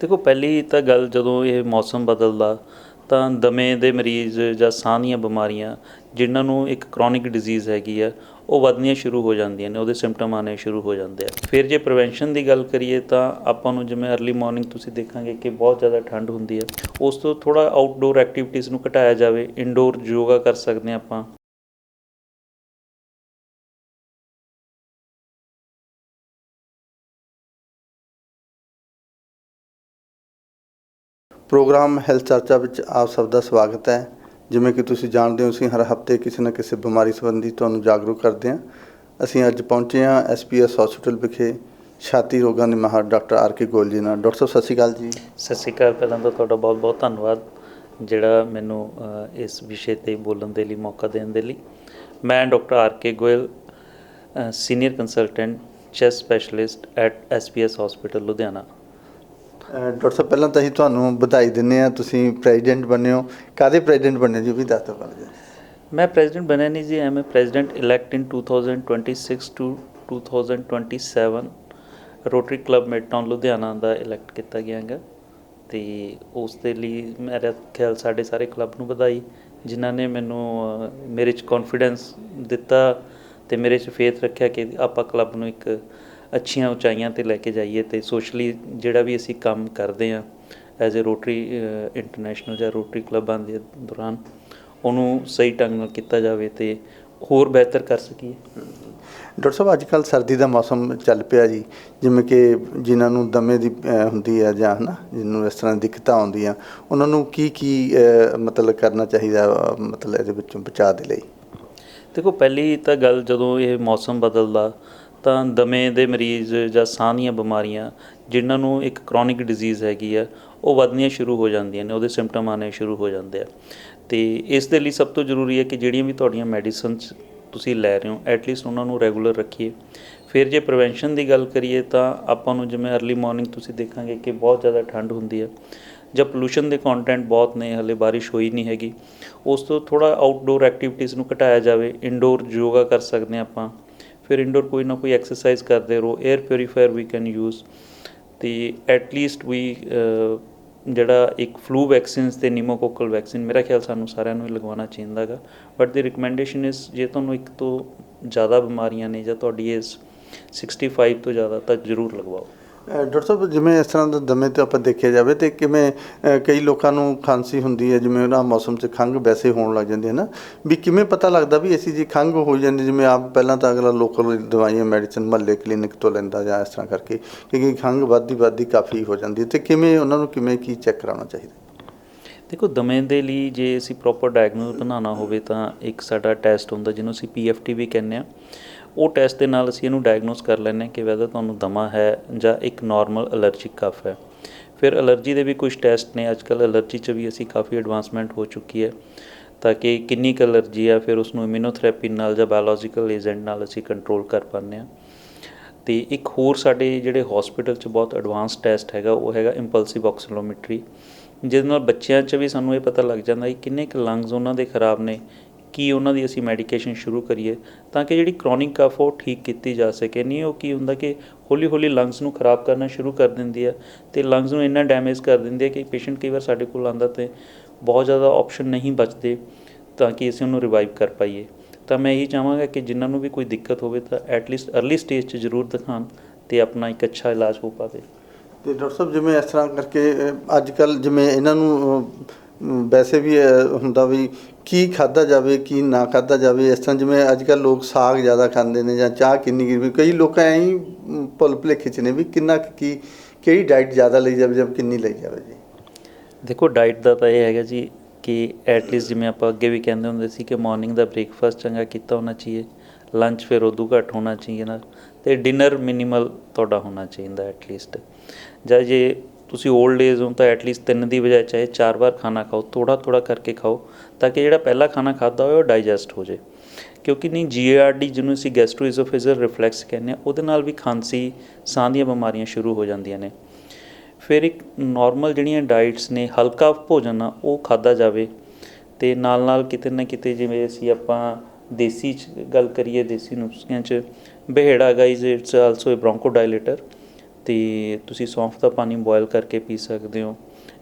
ਦੇਖੋ, ਪਹਿਲੀ ਤਾਂ ਗੱਲ ਜਦੋਂ ਇਹ ਮੌਸਮ ਬਦਲਦਾ, ਤਾਂ ਦਮੇ ਦੇ ਮਰੀਜ਼ ਜਾਂ ਸਾਹ ਦੀਆਂ ਬਿਮਾਰੀਆਂ ਜਿਨ੍ਹਾਂ ਨੂੰ ਇੱਕ ਕ੍ਰੋਨਿਕ ਡਿਜ਼ੀਜ਼ ਹੈਗੀ ਆ, ਉਹ ਵਧਣੀਆਂ ਸ਼ੁਰੂ ਹੋ ਜਾਂਦੀਆਂ ਨੇ, ਉਹਦੇ ਸਿੰਪਟਮ ਆਉਣੇ ਸ਼ੁਰੂ ਹੋ ਜਾਂਦੇ ਆ। ਫਿਰ ਜੇ ਪ੍ਰੀਵੈਂਸ਼ਨ ਦੀ ਗੱਲ ਕਰੀਏ, ਤਾਂ ਆਪਾਂ ਨੂੰ ਜਿਵੇਂ अर्ਲੀ ਮਾਰਨਿੰਗ ਤੁਸੀਂ ਦੇਖਾਂਗੇ ਕਿ ਬਹੁਤ ਜ਼ਿਆਦਾ ਠੰਡ ਹੁੰਦੀ ਹੈ ਉਸ ਤੋਂ ਥੋੜਾ ਆਊਟਡੋਰ ਐਕਟੀਵਿਟੀਜ਼ ਨੂੰ ਘਟਾਇਆ ਜਾਵੇ ਇਨਡੋਰ ਯੋਗਾ ਕਰ ਸਕਦੇ ਹਾਂ ਆਪਾਂ। ਪ੍ਰੋਗਰਾਮ ਹੈਲਥ ਚਰਚਾ ਵਿੱਚ ਆਪ ਸਭ ਦਾ ਸਵਾਗਤ ਹੈ। ਜਿਵੇਂ ਕਿ ਤੁਸੀਂ ਜਾਣਦੇ ਹੋ, ਅਸੀਂ ਹਰ ਹਫ਼ਤੇ ਕਿਸੇ ਨਾ ਕਿਸੇ ਬਿਮਾਰੀ ਸੰਬੰਧੀ ਤੁਹਾਨੂੰ ਜਾਗਰੂਕ ਕਰਦੇ ਹਾਂ। ਅਸੀਂ ਅੱਜ ਪਹੁੰਚੇ ਹਾਂ ਐਸਪੀਐਸ ਹਸਪੀਟਲ ਵਿਖੇ ਛਾਤੀ ਰੋਗਾਂ ਦੇ ਮਾਹਰ ਡਾਕਟਰ ਆਰ ਕੇ ਗੋਲ ਜੀ ਨਾਲ। ਡਾਕਟਰ ਸਾਹਿਬ, ਸਤਿ ਸ਼੍ਰੀ ਅਕਾਲ ਜੀ। ਸਤਿ ਸ਼੍ਰੀ ਅਕਾਲ। ਪਹਿਲਾਂ ਤਾਂ ਤੁਹਾਡਾ ਬਹੁਤ ਬਹੁਤ ਧੰਨਵਾਦ, ਜਿਹੜਾ ਮੈਨੂੰ ਇਸ ਵਿਸ਼ੇ ਤੇ ਬੋਲਣ ਦੇ ਲਈ ਮੌਕਾ ਦੇਣ ਦੇ ਲਈ। ਮੈਂ doctor R K Goyal senior consultant, chest specialist at SPS hospital Ludhiana. Doctor ਸਾਹਿਬ, ਪਹਿਲਾਂ ਤਾਂ ਅਸੀਂ ਤੁਹਾਨੂੰ ਵਧਾਈ ਦਿੰਦੇ ਹਾਂ। ਤੁਸੀਂ ਪ੍ਰੈਜ਼ੀਡੈਂਟ ਬਣੇ ਹੋ। ਕਾਦੇ ਪ੍ਰੈਜ਼ੀਡੈਂਟ ਬਣੇ ਜੀ? ਵੀ ਦੱਸ ਦਿਓ ਪਹਿਲਾਂ ਮੈਂ ਪ੍ਰੈਜ਼ੀਡੈਂਟ ਬਣਿਆ ਨਹੀਂ ਜੀ। I'm president elect in 2026 to 2027 Rotary Club Midtown Ludhiana the elect ਕੀਤਾ ਗਿਆ ਹੈਗਾ। ਤੇ ਉਸ ਦੇ ਲਈ ਮੇਰਾ ਖਿਆਲ ਸਾਡੇ ਸਾਰੇ ਕਲੱਬ ਨੂੰ ਵਧਾਈ, ਜਿਨ੍ਹਾਂ ਨੇ ਮੈਨੂੰ ਮੇਰੇ 'ਚ ਕੌਨਫੀਡੈਂਸ ਦਿੱਤਾ ਤੇ ਮੇਰੇ 'ਚ ਫੇਥ ਰੱਖਿਆ ਕਿ ਆਪਾਂ ਕਲੱਬ ਨੂੰ ਇੱਕ ਅੱਛੀਆਂ ਉਚਾਈਆਂ ਤੇ ਲੈ ਕੇ ਜਾਈਏ ਤੇ ਸੋਸ਼ਲੀ ਜਿਹੜਾ ਵੀ ਅਸੀਂ ਕੰਮ ਕਰਦੇ ਆ ਐਜ਼ ਅ ਰੋਟਰੀ ਇੰਟਰਨੈਸ਼ਨਲ ਜਾਂ ਰੋਟਰੀ ਕਲੱਬਾਂ ਦੇ ਦੌਰਾਨ ਉਹਨੂੰ ਸਹੀ ਢੰਗ ਨਾਲ ਕੀਤਾ ਜਾਵੇ ਤੇ ਹੋਰ ਬਿਹਤਰ ਕਰ ਸਕੀਏ। ਡਾਕਟਰ ਸਾਹਿਬ ਅੱਜ ਕੱਲ ਸਰਦੀ ਦਾ ਮੌਸਮ ਚੱਲ ਪਿਆ ਜੀ ਜਿਵੇਂ ਕਿ ਜਿਨ੍ਹਾਂ ਨੂੰ ਦਮੇ ਦੀ ਹੁੰਦੀ ਹੈ ਜਾਂ ਹਨਾ ਜਿਹਨੂੰ ਇਸ ਤਰ੍ਹਾਂ ਦਿੱਕਤਾਂ ਆਉਂਦੀਆਂ ਉਹਨਾਂ ਨੂੰ ਕੀ ਕੀ ਮਤਲਬ ਕਰਨਾ ਚਾਹੀਦਾ ਮਤਲਬ ਇਹਦੇ ਵਿੱਚੋਂ ਬਚਾਅ ਦੇ ਲਈ? ਦੇਖੋ ਪਹਿਲੀ ਤਾਂ ਗੱਲ ਜਦੋਂ ਇਹ ਮੌਸਮ ਬਦਲਦਾ ਤਾਂ ਦਮੇ ਦੇ ਮਰੀਜ਼ ਜਾਂ ਸਾਹ ਦੀਆਂ ਬਿਮਾਰੀਆਂ ਜਿਨ੍ਹਾਂ ਨੂੰ ਇੱਕ ਕ੍ਰੋਨਿਕ ਡਿਜ਼ੀਜ਼ ਹੈਗੀ ਆ, ਉਹ ਵਧਣੀਆਂ ਸ਼ੁਰੂ ਹੋ ਜਾਂਦੀਆਂ ਨੇ, ਉਹਦੇ ਸਿੰਪਟਮ ਆਉਣੇ ਸ਼ੁਰੂ ਹੋ ਜਾਂਦੇ ਆ। ਤੇ ਇਸ ਦੇ ਲਈ ਸਭ ਤੋਂ ਜ਼ਰੂਰੀ ਹੈ ਕਿ ਜਿਹੜੀਆਂ ਵੀ ਤੁਹਾਡੀਆਂ ਮੈਡੀਸਿਨਸ ਤੁਸੀਂ ਲੈ ਰਹੇ ਹੋ ਐਟਲੀਸਟ ਉਹਨਾਂ ਨੂੰ ਰੈਗੂਲਰ ਰੱਖੀਏ। ਫਿਰ ਜੇ ਪ੍ਰੀਵੈਂਸ਼ਨ ਦੀ ਗੱਲ ਕਰੀਏ ਤਾਂ ਆਪਾਂ ਨੂੰ ਜਿਵੇਂ अर्ਲੀ ਮਾਰਨਿੰਗ ਤੁਸੀਂ ਦੇਖਾਂਗੇ ਕਿ ਬਹੁਤ ਜ਼ਿਆਦਾ ਠੰਡ ਹੁੰਦੀ ਹੈ ਜਾਂ ਪੋਲੂਸ਼ਨ ਦੇ ਕੰਟੈਂਟ ਬਹੁਤ ਨੇ, ਹਲੇ ਬਾਰਿਸ਼ ਹੋਈ ਨਹੀਂ ਹੈਗੀ। ਉਸ ਤੋਂ ਥੋੜਾ ਆਊਟਡੋਰ ਐਕਟੀਵਿਟੀਜ਼ ਨੂੰ ਘਟਾਇਆ ਜਾਵੇ ਇਨਡੋਰ ਯੋਗਾ ਕਰ ਸਕਦੇ ਹਾਂ ਆਪਾਂ। ਫਿਰ ਇਨਡੋਰ ਕੋਈ ਨਾ ਕੋਈ ਐਕਸਰਸਾਈਜ਼ ਕਰਦੇ ਰਹੋ 에ਅਰ ਪਿਊਰੀਫਾਇਰ ਵੀ ਕੈਨ ਯੂਜ਼ ਤੇ ਐਟ ਲੀਸਟ ਵੀ ਜਿਹੜਾ ਇੱਕ ਫਲੂ ਵੈਕਸੀਨਸ ਤੇ ਨਿਮੋਕੋਕਲ ਵੈਕਸੀਨ ਮੇਰਾ ਖਿਆਲ ਸਾਨੂੰ ਸਾਰਿਆਂ ਨੂੰ ਹੀ ਲਗਵਾਉਣਾ ਚਾਹੀਦਾ ਹੈਗਾ ਬਟ ਦੀ ਰਿਕਮੈਂਡੇਸ਼ਨ ਇਜ਼ ਜੇ ਤੁਹਾਨੂੰ ਇੱਕ ਤੋਂ ਜ਼ਿਆਦਾ ਬਿਮਾਰੀਆਂ ਨੇ ਜਾਂ ਤੁਹਾਡੀ ਏਜ 65 ਤੋਂ ਜ਼ਿਆਦਾ ਤਾਂ ਜ਼ਰੂਰ ਲਗਵਾਓ। ਡਾਕਟਰ ਸਾਹਿਬ, ਜਿਵੇਂ ਇਸ ਤਰ੍ਹਾਂ ਦਾ ਦਮੇ ਤੇ ਆਪਾਂ ਦੇਖਿਆ ਜਾਵੇ ਤੇ ਕਿਵੇਂ ਕਈ ਲੋਕਾਂ ਨੂੰ ਖਾਂਸੀ ਹੁੰਦੀ ਹੈ, ਜਿਵੇਂ ਉਹਨਾਂ ਮੌਸਮ 'ਚ ਖੰਘ ਵੈਸੇ ਹੋਣ ਲੱਗ ਜਾਂਦੀ ਹੈ ਨਾ, ਵੀ ਕਿਵੇਂ ਪਤਾ ਲੱਗਦਾ ਵੀ ਅਸੀਂ ਜੀ ਖੰਘ ਹੋ ਜਾਂਦੀ, ਜਿਵੇਂ ਆਪ ਪਹਿਲਾਂ ਤਾਂ ਅਗਲਾ ਲੋਕਲ ਦਵਾਈਆਂ, ਮੈਡੀਸਨ ਮਹੱਲੇ ਕਲੀਨਿਕ ਤੋਂ ਲੈਂਦਾ ਜਾਂ ਇਸ ਤਰ੍ਹਾਂ ਕਰਕੇ, ਕਿਉਂਕਿ ਖੰਘ ਵੱਧਦੀ ਵੱਧਦੀ ਕਾਫੀ ਹੋ ਜਾਂਦੀ ਹੈ, ਤੇ ਕਿਵੇਂ ਉਹਨਾਂ ਨੂੰ ਕਿਵੇਂ ਕੀ ਚੈੱਕ ਕਰਾਉਣਾ ਚਾਹੀਦਾ? ਦੇਖੋ, ਦਮੇ ਦੇ ਲਈ ਜੇ ਅਸੀਂ ਪ੍ਰੋਪਰ ਡਾਇਗਨੋਸ ਬਣਾਉਣਾ ਹੋਵੇ ਤਾਂ ਇੱਕ ਸਾਡਾ ਟੈਸਟ ਹੁੰਦਾ, ਜਿਹਨੂੰ ਅਸੀਂ ਪੀਐਫਟੀ ਵੀ ਕਹਿੰਦੇ ਆ ਉਹ ਟੈਸਟ ਦੇ ਨਾਲ ਅਸੀਂ ਇਹਨੂੰ ਡਾਇਗਨੋਸ ਕਰ ਲੈਂਦੇ ਹਾਂ ਕਿ ਵੈਦਰ ਤੁਹਾਨੂੰ ਦਮਾ ਹੈ ਜਾਂ ਇੱਕ ਨਾਰਮਲ ਅਲਰਜਿਕ ਕਫ ਹੈ। ਫਿਰ ਅਲਰਜੀ ਦੇ ਵੀ ਕੁਝ ਟੈਸਟ ਨੇ ਅੱਜਕੱਲ ਅਲਰਜੀ 'ਚ ਵੀ ਅਸੀਂ ਕਾਫੀ ਐਡਵਾਂਸਮੈਂਟ ਹੋ ਚੁੱਕੀ ਹੈ ਤਾਂ ਕਿ ਕਿੰਨੀ ਕੁ ਅਲਰਜੀ ਆ, ਫਿਰ ਉਸ ਨੂੰ ਇਮਿਊਨੋਥੈਰੇਪੀ ਨਾਲ ਜਾਂ ਬਾਇਓਲੋਜੀਕਲ ਏਜੰਟ ਨਾਲ ਅਸੀਂ ਕੰਟਰੋਲ ਕਰ ਪਾਉਂਦੇ ਹਾਂ। ਤੇ ਇੱਕ ਹੋਰ ਸਾਡੇ ਜਿਹੜੇ ਹਸਪੀਟਲ 'ਚ ਬਹੁਤ ਐਡਵਾਂਸ ਟੈਸਟ ਹੈਗਾ, ਉਹ ਹੈਗਾ ਇੰਪਲਸਿਵ ਆਕਸੀਲੋਮੈਟਰੀ ਜਿਹਦੇ ਨਾਲ ਬੱਚਿਆਂ 'ਚ ਵੀ ਸਾਨੂੰ ਇਹ ਪਤਾ ਲੱਗ ਜਾਂਦਾ ਕਿ ਕਿੰਨੇ ਕੁ ਲੰਗਸ ਉਹਨਾਂ ਦੇ ਖਰਾਬ ਨੇ ਕੀ ਉਹਨਾਂ ਦੀ ਅਸੀਂ ਮੈਡੀਕੇਸ਼ਨ ਸ਼ੁਰੂ ਕਰੀਏ ਤਾਂ ਕਿ ਜਿਹੜੀ ਕ੍ਰੋਨਿਕ ਕਫ ਉਹ ਠੀਕ ਕੀਤੀ ਜਾ ਸਕੇ। ਨਹੀਂ, ਉਹ ਕੀ ਹੁੰਦਾ ਕਿ ਹੌਲੀ ਹੌਲੀ ਲੰਗਸ ਨੂੰ ਖਰਾਬ ਕਰਨਾ ਸ਼ੁਰੂ ਕਰ ਦਿੰਦੀ ਹੈ ਤੇ ਲੰਗਸ ਨੂੰ ਇੰਨਾ ਡੈਮੇਜ ਕਰ ਦਿੰਦੀ ਹੈ ਕਿ ਪੇਸ਼ੈਂਟ ਕਈ ਵਾਰ ਸਾਡੇ ਕੋਲ ਆਉਂਦਾ ਤੇ ਬਹੁਤ ਜ਼ਿਆਦਾ ਆਪਸ਼ਨ ਨਹੀਂ ਬਚਦੇ ਤਾਂ ਕਿ ਅਸੀਂ ਉਹਨੂੰ ਰਿਵਾਈਵ ਕਰ ਪਾਈਏ। ਤਾਂ ਮੈਂ ਇਹੀ ਚਾਹਾਂਗਾ ਕਿ ਜਿਨ੍ਹਾਂ ਨੂੰ ਵੀ ਕੋਈ ਦਿੱਕਤ ਹੋਵੇ ਤਾਂ ਐਟਲੀਸਟ अर्ਲੀ ਸਟੇਜ 'ਚ ਜ਼ਰੂਰ ਦਿਖਾਣ ਤੇ ਆਪਣਾ ਇੱਕ ਅੱਛਾ ਇਲਾਜ ਹੋ ਪਾਵੇ। ਤੇ ਡਾਕਟਰ ਸਾਹਿਬ, ਜਿਵੇਂ ਇਸ ਤਰ੍ਹਾਂ ਕਰਕੇ ਅੱਜ ਕੱਲ ਜਿਵੇਂ ਇਹਨਾਂ ਨੂੰ ਵੈਸੇ ਵੀ ਹੁੰਦਾ ਵੀ ਕੀ ਖਾਦਾ ਜਾਵੇ, ਕੀ ਨਾ ਖਾਦਾ ਜਾਵੇ। ਇਸ ਤਰ੍ਹਾਂ ਜਿਵੇਂ ਅੱਜ ਕੱਲ ਲੋਕ ਸਾਗ ਜ਼ਿਆਦਾ ਖਾਂਦੇ ਨੇ ਜਾਂ ਚਾਹ ਕਿੰਨੀ ਗਿਰਵੀ ਕਈ ਲੋਕ ਐਂ ਹੀ ਭੁੱਲ ਭੁਲੇਖੇ ਚ ਨੇ ਵੀ ਕਿੰਨਾ ਕੁ ਕੀ, ਕਿਹੜੀ ਡਾਈਟ ਜ਼ਿਆਦਾ ਲਈ ਜਾਵੇ ਜਾਂ ਕਿੰਨੀ ਲਈ ਜਾਵੇ ਜੀ। ਦੇਖੋ ਡਾਈਟ ਦਾ ਤਾਂ ਇਹ ਹੈਗਾ ਜੀ ਕਿ ਐਟਲੀਸਟ ਜਿਵੇਂ ਆਪਾਂ ਅੱਗੇ ਵੀ ਕਹਿੰਦੇ ਹੁੰਦੇ ਸੀ ਕਿ ਮਾਰਨਿੰਗ ਦਾ ਬ੍ਰੇਕਫਾਸਟ ਚੰਗਾ ਕੀਤਾ ਹੋਣਾ ਚਾਹੀਏ ਲੰਚ ਫਿਰ ਉਦੋਂ ਘੱਟ ਹੋਣਾ ਚਾਹੀਏ ਨਾ ਤੇ ਡਿਨਰ ਮਿਨੀਮਲ ਤੁਹਾਡਾ ਹੋਣਾ ਚਾਹੀਦਾ ਐਟਲੀਸਟ ਜਾਂ ਜੇ ਤੁਸੀਂ 올ਡ ਏਜ ਹੋ ਤਾਂ ਐਟਲੀਸਟ ਤਿੰਨ ਦੀ ਬਜਾਏ ਚਾਹੇ ਚਾਰ ਵਾਰ ਖਾਣਾ ਖਾਓ ਥੋੜਾ ਥੋੜਾ ਕਰਕੇ ਖਾਓ ਤਾਂ ਕਿ ਜਿਹੜਾ ਪਹਿਲਾ ਖਾਣਾ ਖਾਦਾ ਹੋਵੇ ਉਹ ਡਾਈਜੈਸਟ ਹੋ ਜਾਏ। ਕਿਉਂਕਿ ਨਹੀਂ ਜੀਆਰਡੀ ਜਿਹਨੂੰ ਅਸੀਂ ਗੈਸਟ੍ਰੋਇਜ਼ੋਫੇਜਲ ਰਿਫਲੈਕਸ ਕਹਿੰਦੇ ਆ ਉਹਦੇ ਨਾਲ ਵੀ ਖਾਂਸੀ, ਸਾਹ ਦੀਆਂ ਬਿਮਾਰੀਆਂ ਸ਼ੁਰੂ ਹੋ ਜਾਂਦੀਆਂ ਨੇ। ਫਿਰ ਇੱਕ ਨਾਰਮਲ ਜਿਹੜੀਆਂ ਡਾਈਟਸ ਨੇ, ਹਲਕਾ ਭੋਜਨ ਆ, ਉਹ ਖਾਦਾ ਜਾਵੇ ਤੇ ਨਾਲ ਨਾਲ ਕਿਤੇ ਨਾ ਕਿਤੇ ਜਿਵੇਂ ਅਸੀਂ ਆਪਾਂ ਦੇਸੀ ਚ ਗੱਲ ਕਰੀਏ, ਦੇਸੀ ਨੁਸਖਿਆਂ ਚ, ਬਹਿੜਾ guys it's also a bronchodilator ਤੇ ਤੁਸੀਂ ਸੌਂਫ ਦਾ ਪਾਣੀ ਬੋਇਲ ਕਰਕੇ ਪੀ ਸਕਦੇ ਹੋ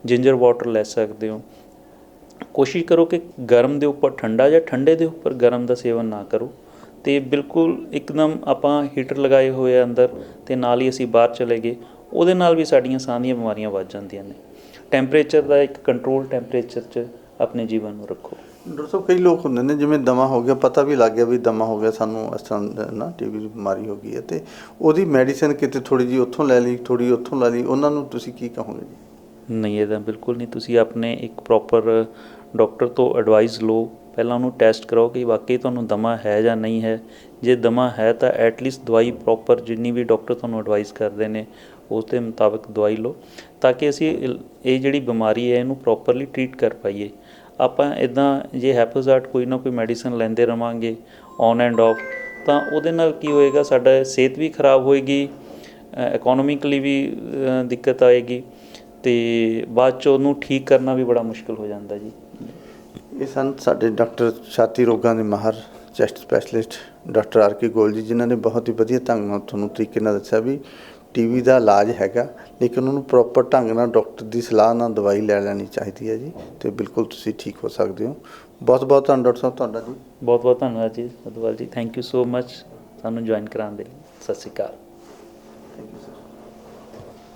ਜਿੰਜਰ ਵਾਟਰ ਲੈ ਸਕਦੇ ਹੋ। ਕੋਸ਼ਿਸ਼ ਕਰੋ ਕਿ ਗਰਮ ਦੇ ਉੱਪਰ ਠੰਡਾ ਜਾਂ ਠੰਡੇ ਦੇ ਉੱਪਰ ਗਰਮ ਦਾ ਸੇਵਨ ਨਾ ਕਰੋ। ਤੇ ਬਿਲਕੁਲ ਇੱਕਦਮ ਆਪਾਂ ਹੀਟਰ ਲਗਾਏ ਹੋਏ ਆ ਅੰਦਰ ਤੇ ਨਾਲ ਹੀ ਅਸੀਂ ਬਾਹਰ ਚਲੇ ਗਏ। ਉਹਦੇ ਨਾਲ ਵੀ ਸਾਡੀਆਂ ਸਾਹ ਦੀਆਂ ਬਿਮਾਰੀਆਂ ਵੱਧ ਜਾਂਦੀਆਂ ਨੇ। ਟੈਂਪਰੇਚਰ ਦਾ ਇੱਕ ਕੰਟਰੋਲ ਟੈਂਪਰੇਚਰ 'ਚ ਆਪਣੇ ਜੀਵਨ ਨੂੰ ਰੱਖੋ। ਡਾਕਟਰ ਸਾਹਿਬ, ਕਈ ਲੋਕ ਹੁੰਦੇ ਨੇ ਜਿਵੇਂ ਦਮਾ ਹੋ ਗਿਆ, ਪਤਾ ਵੀ ਲੱਗ ਗਿਆ ਵੀ ਦਮਾ ਹੋ ਗਿਆ ਸਾਨੂੰ ਇਸ ਤਰ੍ਹਾਂ ਦਾ ਨਾ ਟੀਵੀ ਦੀ ਬਿਮਾਰੀ ਹੋ ਗਈ ਹੈ ਤੇ ਉਹਦੀ ਮੈਡੀਸਿਨ ਕਿਤੇ ਥੋੜੀ ਜੀ ਉੱਥੋਂ ਲੈ ਲਈ ਥੋੜੀ ਉੱਥੋਂ ਲੈ ਲਈ, ਉਹਨਾਂ ਨੂੰ ਤੁਸੀਂ ਕੀ ਕਹੋਗੇ ਜੀ? ਨਹੀਂ ਇਹਦਾ ਬਿਲਕੁਲ ਨਹੀਂ, ਤੁਸੀਂ ਆਪਣੇ ਇੱਕ ਪ੍ਰੋਪਰ ਡਾਕਟਰ ਤੋਂ ਐਡਵਾਈਸ ਲਓ, ਪਹਿਲਾਂ ਉਹਨੂੰ ਟੈਸਟ ਕਰਾਓ ਕਿ ਵਾਕਈ ਤੁਹਾਨੂੰ ਦਮਾ ਹੈ ਜਾਂ ਨਹੀਂ ਹੈ। ਜੇ ਦਮਾ ਹੈ ਤਾਂ ਐਟਲੀਸਟ ਦਵਾਈ ਪ੍ਰੋਪਰ ਜਿੰਨੀ ਵੀ ਡਾਕਟਰ ਤੁਹਾਨੂੰ ਐਡਵਾਈਸ ਕਰਦੇ ਨੇ, ਉਸ ਦੇ ਮੁਤਾਬਕ ਦਵਾਈ ਲਓ, ਤਾਂ ਕਿ ਅਸੀਂ ਇਹ ਜਿਹੜੀ ਬਿਮਾਰੀ ਹੈ, ਇਹਨੂੰ ਪ੍ਰੋਪਰਲੀ ਟਰੀਟ ਕਰ ਪਾਈਏ। ਆਪਾਂ ਇੱਦਾਂ ਜੇ ਹੈਪੋਜ਼ਾਟ ਕੋਈ ਨਾ ਕੋਈ ਮੈਡੀਸਨ ਲੈਂਦੇ ਰਵਾਂਗੇ ਔਨ ਐਂਡ ਆਫ ਤਾਂ ਉਹਦੇ ਨਾਲ ਕੀ ਹੋਏਗਾ, ਸਾਡਾ ਸਿਹਤ ਵੀ ਖਰਾਬ ਹੋਏਗੀ ਇਕਨੋਮਿਕਲੀ ਵੀ ਦਿੱਕਤ ਆਏਗੀ, ਤੇ ਬਾਅਦ ਚ ਉਹਨੂੰ ਠੀਕ ਕਰਨਾ ਵੀ ਬੜਾ ਮੁਸ਼ਕਲ ਹੋ ਜਾਂਦਾ ਜੀ। ਇਹ ਸਨ ਸਾਡੇ ਡਾਕਟਰ ਛਾਤੀ ਰੋਗਾਂ ਦੇ ਮਾਹਰ chest specialist doctor R K Goel ji ਜਿਨ੍ਹਾਂ ਨੇ ਬਹੁਤ ਹੀ ਵਧੀਆ ਢੰਗ ਨਾਲ ਤੁਹਾਨੂੰ ਤਰੀਕੇ ਨਾਲ ਦੱਸਿਆ ਵੀ ਟੀਵੀ ਦਾ ਇਲਾਜ ਹੈਗਾ ਲੇਕਿਨ ਉਹਨੂੰ ਪ੍ਰੋਪਰ ਢੰਗ ਨਾਲ ਡਾਕਟਰ ਦੀ ਸਲਾਹ ਨਾਲ ਦਵਾਈ ਲੈ ਲੈਣੀ ਚਾਹੀਦੀ ਹੈ ਜੀ ਤੇ ਬਿਲਕੁਲ ਤੁਸੀਂ ਠੀਕ ਹੋ ਸਕਦੇ ਹੋ। ਬਹੁਤ ਬਹੁਤ ਧੰਨਵਾਦ ਡਾਕਟਰ ਸਾਹਿਬ ਤੁਹਾਡਾ ਜੀ। ਬਹੁਤ ਬਹੁਤ ਧੰਨਵਾਦ ji Adwal ji thank you so much ਸਾਨੂੰ ਜੁਆਇਨ ਕਰਾਉਣ ਦੇ ਲਈ। ਸਤਿ ਸ਼੍ਰੀ ਅਕਾਲ। Thank you